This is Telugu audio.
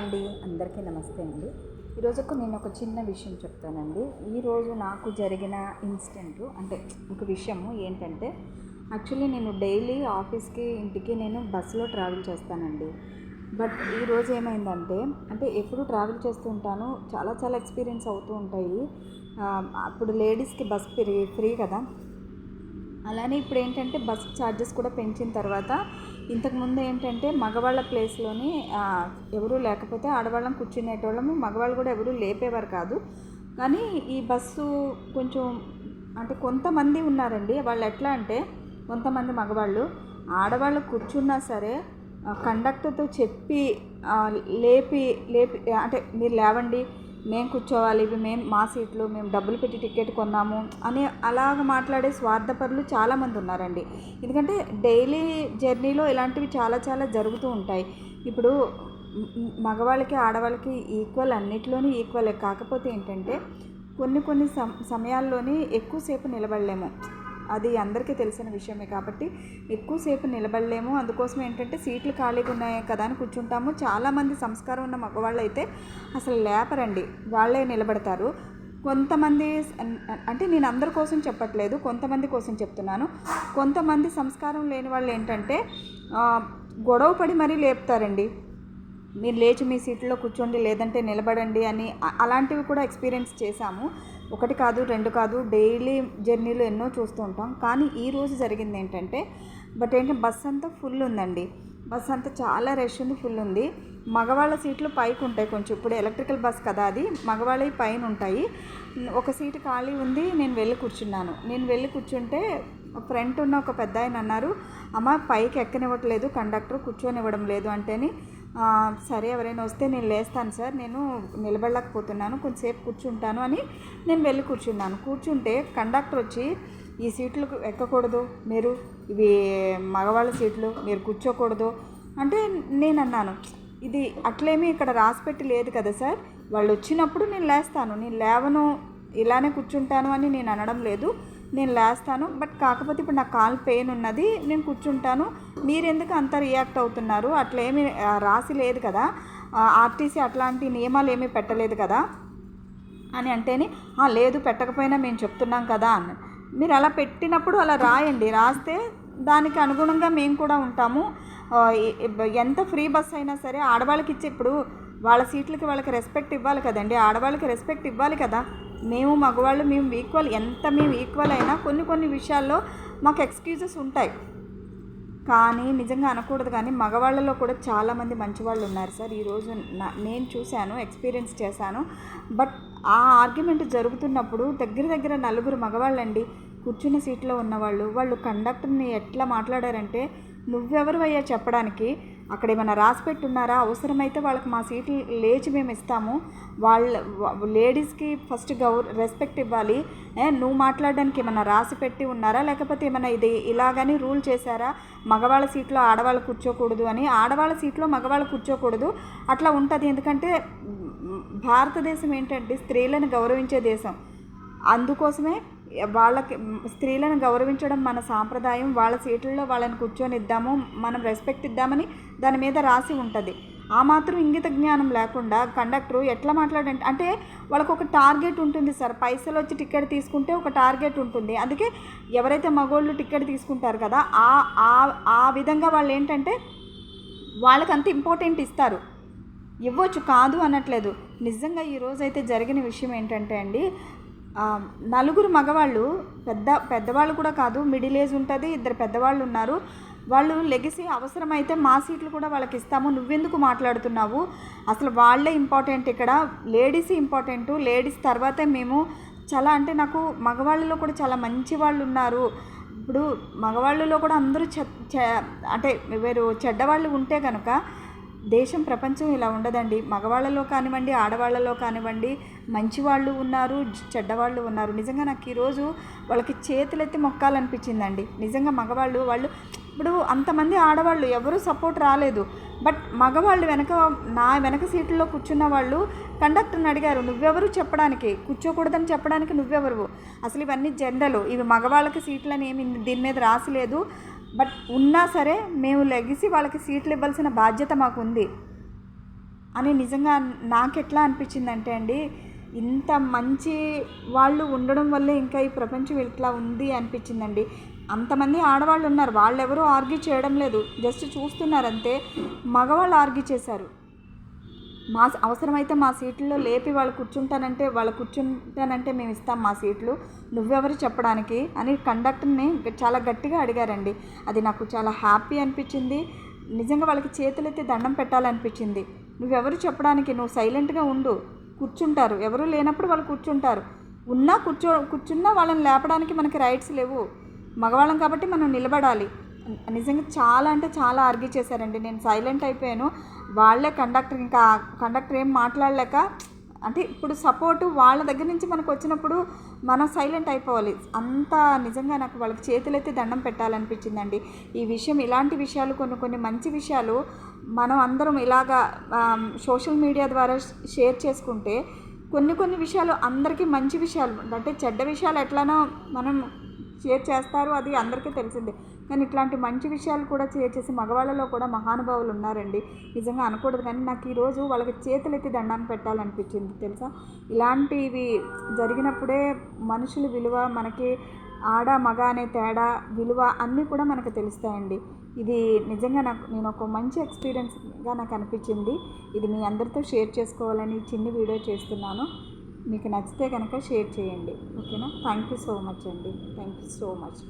అండి. అందరికీ నమస్తే అండి. ఈరోజుకు నేను ఒక చిన్న విషయం చెప్తానండి. ఈరోజు నాకు జరిగిన ఇన్సిడెంట్ అంటే ఒక విషయము ఏంటంటే యాక్చువల్లీ నేను డైలీ ఆఫీస్కి ఇంటికి నేను బస్సులో ట్రావెల్ చేస్తానండి. బట్ ఈరోజు ఏమైందంటే అంటే ఎప్పుడు ట్రావెల్ చేస్తూ ఉంటాను. చాలా చాలా ఎక్స్పీరియన్స్ అవుతూ ఉంటాయి. అప్పుడు లేడీస్కి బస్ ఫ్రీ ఫ్రీ కదా. అలానే ఇప్పుడు ఏంటంటే బస్ ఛార్జెస్ కూడా పెంచిన తర్వాత ఇంతకుముందు ఏంటంటే మగవాళ్ళ ప్లేస్లోని ఎవరూ లేకపోతే ఆడవాళ్ళం కూర్చునేటోళ్ళము. మగవాళ్ళు కూడా ఎవరూ లేపేవారు కాదు. కానీ ఈ బస్సు కొంచెం అంటే కొంతమంది ఉన్నారండి. వాళ్ళు ఎట్లా అంటే కొంతమంది మగవాళ్ళు ఆడవాళ్ళు కూర్చున్నా సరే కండక్టర్తో చెప్పి లేపి లేపి అంటే మీరు లేవండి మేము కూర్చోవాలి ఇవి మేము మా సీట్లు మేము డబ్బులు పెట్టి టికెట్ కొన్నాము అని అలాగ మాట్లాడే స్వార్థపరులు చాలామంది ఉన్నారండి. ఎందుకంటే డైలీ జర్నీలో ఇలాంటివి చాలా చాలా జరుగుతూ ఉంటాయి. ఇప్పుడు మగవాళ్ళకి ఆడవాళ్ళకి ఈక్వల్ అన్నిట్లోనూ ఈక్వలే. కాకపోతే ఏంటంటే కొన్ని కొన్ని సమ సమయాల్లోనే ఎక్కువసేపు నిలబడలేము. అది అందరికీ తెలిసిన విషయమే కాబట్టి ఎక్కువసేపు నిలబడలేము. అందుకోసం ఏంటంటే సీట్లు ఖాళీగా ఉన్నాయి కదా అని కూర్చుంటాము. చాలామంది సంస్కారం ఉన్న మగవాళ్ళు అయితే అసలు లేపరండి. వాళ్ళే నిలబడతారు. కొంతమంది అంటే నేను అందరి కోసం చెప్పట్లేదు కొంతమంది కోసం చెప్తున్నాను. కొంతమంది సంస్కారం లేని వాళ్ళు ఏంటంటే గొడవ పడి మరీ లేపుతారండి. మీరు లేచి మీ సీట్లో కూర్చోండి లేదంటే నిలబడండి అని అలాంటివి కూడా ఎక్స్పీరియన్స్ చేశాము. ఒకటి కాదు రెండు కాదు డైలీ జర్నీలు ఎన్నో చూస్తూ ఉంటాం. కానీ ఈ రోజు జరిగింది ఏంటంటే బట్ ఏంటంటే బస్ అంతా ఫుల్ ఉందండి. బస్ అంతా చాలా రష్ ఉంది ఫుల్ ఉంది. మగవాళ్ళ సీట్లు పైకి ఉంటాయి కొంచెం. ఇప్పుడు ఎలక్ట్రికల్ బస్ కదా అది. మగవాళ్ళవి పైన ఉంటాయి. ఒక సీటు ఖాళీ ఉంది నేను వెళ్ళి కూర్చున్నాను. నేను వెళ్ళి కూర్చుంటే ఫ్రంట్ ఉన్న ఒక పెద్ద ఆయన అన్నారు అమ్మ పైకి ఎక్కనివ్వట్లేదు కండక్టర్ కూర్చొనివ్వడం లేదు అంటేని సరే ఎవరైనా వస్తే నేను లేస్తాను సార్. నేను నిలబడలేకపోతున్నాను. కొంచెంసేపు కూర్చుంటాను అని నేను వెళ్ళి కూర్చున్నాను. కూర్చుంటే కండక్టర్ వచ్చి ఈ సీట్లు ఎక్కకూడదు. మీరు ఇవి మగవాళ్ళ సీట్లు. మీరు కూర్చోకూడదు. అంటే నేను అన్నాను ఇది అట్లేమీ ఇక్కడ రాసిపెట్టి లేదు కదా సార్. వాళ్ళు వచ్చినప్పుడు నేను లేస్తాను. నేను లేవను ఇలానే కూర్చుంటాను అని నేను అనడం లేదు. నేను లేస్తాను. బట్ కాకపోతే ఇప్పుడు నా కాల్ పెయిన్ ఉన్నది నేను కూర్చుంటాను. మీరు ఎందుకు అంత రియాక్ట్ అవుతున్నారు? అట్లా రాసి లేదు కదా. ఆర్టీసీ అట్లాంటి నియమాలు ఏమీ పెట్టలేదు కదా అని అంటేనే లేదు పెట్టకపోయినా మేము చెప్తున్నాం కదా అన్న. మీరు అలా పెట్టినప్పుడు అలా రాయండి. రాస్తే దానికి అనుగుణంగా మేము కూడా ఉంటాము. ఎంత ఫ్రీ బస్ అయినా సరే ఆడవాళ్ళకి ఇచ్చే ఇప్పుడు వాళ్ళ సీట్లకి వాళ్ళకి రెస్పెక్ట్ ఇవ్వాలి కదండి. ఆడవాళ్ళకి రెస్పెక్ట్ ఇవ్వాలి కదా. మేము మగవాళ్ళు మేము ఈక్వల్ ఎంత మేము ఈక్వల్ అయినా కొన్ని కొన్ని విషయాల్లో మాకు ఎక్స్క్యూజెస్ ఉంటాయి. కానీ నిజంగా అనకూడదు కానీ మగవాళ్ళలో కూడా చాలామంది మంచివాళ్ళు ఉన్నారు సార్. ఈరోజు నేను చూశాను ఎక్స్పీరియన్స్ చేశాను. బట్ ఆ ఆర్గ్యుమెంట్ జరుగుతున్నప్పుడు దగ్గర దగ్గర నలుగురు మగవాళ్ళండి కూర్చున్న సీట్లో ఉన్నవాళ్ళు వాళ్ళు కండక్టర్ని ఎట్లా మాట్లాడారంటే నువ్వెవరు అయ్యా చెప్పడానికి? అక్కడ ఏమైనా రాసి పెట్టున్నారా? అవసరమైతే వాళ్ళకి మా సీట్లు లేచి మేము ఇస్తాము. వాళ్ళ లేడీస్కి ఫస్ట్ గౌర రెస్పెక్ట్ ఇవ్వాలి. నువ్వు మాట్లాడడానికి ఏమైనా రాసి పెట్టి ఉన్నారా? లేకపోతే ఏమైనా ఇది ఇలాగని రూల్ చేశారా? మగవాళ్ళ సీట్లో ఆడవాళ్ళు కూర్చోకూడదు అని. ఆడవాళ్ళ సీట్లో మగవాళ్ళు కూర్చోకూడదు. అట్లా ఉంటుంది. ఎందుకంటే భారతదేశం ఏంటంటే స్త్రీలను గౌరవించే దేశం. అందుకోసమే వాళ్ళకి స్త్రీలను గౌరవించడం మన సాంప్రదాయం వాళ్ళ సీట్లలో వాళ్ళని కూర్చొనిద్దాము మనం రెస్పెక్ట్ ఇద్దామని దాని మీద రాసి ఉంటుంది. ఆ మాత్రం ఇంగిత జ్ఞానం లేకుండా కండక్టరు ఎట్లా మాట్లాడంటే అంటే వాళ్ళకు ఒక టార్గెట్ ఉంటుంది సార్. పైసలు వచ్చి టికెట్ తీసుకుంటే ఒక టార్గెట్ ఉంటుంది. అందుకే ఎవరైతే మగోళ్ళు టికెట్ తీసుకుంటారు కదా ఆ ఆ- ఆ విధంగా వాళ్ళు ఏంటంటే వాళ్ళకి అంత ఇంపార్టెంట్ ఇస్తారు. ఇవ్వచ్చు కాదు అనట్లేదు. నిజంగా ఈరోజు అయితే జరిగిన విషయం ఏంటంటే అండి నలుగురు మగవాళ్ళు పెద్ద పెద్దవాళ్ళు కూడా కాదు మిడిల్ ఏజ్ ఉంటుంది ఇద్దరు పెద్దవాళ్ళు ఉన్నారు. వాళ్ళు లెగిసి అవసరమైతే మా సీట్లు కూడా వాళ్ళకి ఇస్తాము. నువ్వెందుకు మాట్లాడుతున్నావు? అసలు వాళ్ళే ఇంపార్టెంట్ ఇక్కడ. Ladies important. లేడీస్ తర్వాతే మేము చాలా అంటే నాకు మగవాళ్ళలో కూడా చాలా మంచి వాళ్ళు ఉన్నారు. ఇప్పుడు మగవాళ్ళలో కూడా అందరూ చె చె- అంటే వేరు చెడ్డవాళ్ళు ఉంటే కనుక దేశం ప్రపంచం ఇలా ఉండదండి. మగవాళ్ళలో కానివ్వండి ఆడవాళ్ళలో కానివ్వండి మంచివాళ్ళు ఉన్నారు చెడ్డవాళ్ళు ఉన్నారు. నిజంగా నాకు ఈరోజు వాళ్ళకి చేతులెత్తి మొక్కాలనిపించిందండి. నిజంగా మగవాళ్ళు వాళ్ళు ఇప్పుడు అంతమంది ఆడవాళ్ళు ఎవరు సపోర్ట్ రాలేదు. బట్ మగవాళ్ళు వెనక నా వెనక సీట్లో కూర్చున్న వాళ్ళు కండక్టర్ని అడిగారు నువ్వెవరు? చెప్పడానికి. కూర్చోకూడదని చెప్పడానికి నువ్వెవరు అసలు ఇవన్నీ జెండలు. ఇవి మగవాళ్ళకి సీట్లని ఏమి దీని మీద రాసిలేదు బట్ ఉన్నా సరే మేము లెగిసి వాళ్ళకి సీట్లు ఇవ్వాల్సిన బాధ్యత మాకు ఉంది అని నిజంగా నాకు ఎట్లా అనిపించిందంటే అండి ఇంత మంచి వాళ్ళు ఉండడం వల్లే ఇంకా ఈ ప్రపంచం ఇట్లా ఉంది అనిపించిందండి. అంతమంది ఆడవాళ్ళు ఉన్నారు వాళ్ళెవరూ ఆర్గ్యూ చేయడం లేదు. జస్ట్ చూస్తున్నారు అంతే మగవాళ్ళు ఆర్గ్యూ చేశారు. మా అవసరమైతే మా సీట్లలో లేపి వాళ్ళు కూర్చుంటానంటే వాళ్ళు కూర్చుంటానంటే మేము ఇస్తాం మా సీట్లు. నువ్వెవరు చెప్పడానికి? అని కండక్టర్ని చాలా గట్టిగా అడిగారండి. అది నాకు చాలా హ్యాపీ అనిపించింది. నిజంగా వాళ్ళకి చేతులెత్తి దండం పెట్టాలనిపించింది. నువ్వెవరు చెప్పడానికి? నువ్వు సైలెంట్గా ఉండు. కూర్చుంటారు. ఎవరు లేనప్పుడు వాళ్ళు కూర్చుంటారు. ఉన్నా కూర్చో కూర్చున్నా వాళ్ళని లేపడానికి మనకి రైట్స్ లేవు. మగవాళ్ళం కాబట్టి మనం నిలబడాలి. నిజంగా చాలా అంటే చాలా ఆర్గ్యూ చేశారండి. నేను సైలెంట్ అయిపోయాను. వాళ్ళే కండక్టర్ ఇంకా కండక్టర్ ఏం మాట్లాడలేక అంటే ఇప్పుడు సపోర్టు వాళ్ళ దగ్గర నుంచి మనకు వచ్చినప్పుడు మనం సైలెంట్ అయిపోవాలి. అంత నిజంగా నాకు వాళ్ళకి చేతులైతే దండం పెట్టాలనిపించిందండి. ఈ విషయం ఇలాంటి విషయాలు కొన్ని కొన్ని మంచి విషయాలు మనం అందరం ఇలాగా సోషల్ మీడియా ద్వారా షేర్ చేసుకుంటే కొన్ని కొన్ని విషయాలు అందరికీ మంచి విషయాలు అంటే చెడ్డ విషయాలు ఎట్లానో మనం షేర్ చేస్తారు అది అందరికీ తెలిసిందే. కానీ ఇట్లాంటి మంచి విషయాలు కూడా షేర్ చేసి మగవాళ్ళలో కూడా మహానుభావులు ఉన్నారండి. నిజంగా అనకూడదు. కానీ నాకు ఈరోజు వాళ్ళకి చేతులెత్తి దండాన్ని పెట్టాలనిపించింది తెలుసా? ఇలాంటివి జరిగినప్పుడే మనుషుల విలువ మనకి ఆడ మగ అనే తేడా విలువ అన్నీ కూడా మనకు తెలుస్తాయండి. ఇది నిజంగా నాకు నేను ఒక మంచి ఎక్స్పీరియన్స్గా నాకు అనిపించింది. ఇది మీ అందరితో షేర్ చేసుకోవాలని చిన్ని వీడియో చేస్తున్నాను. మీకు నచ్చితే కనుక షేర్ చేయండి. ఓకేనా? థ్యాంక్ యూ సో మచ్ అండి. Thank you so much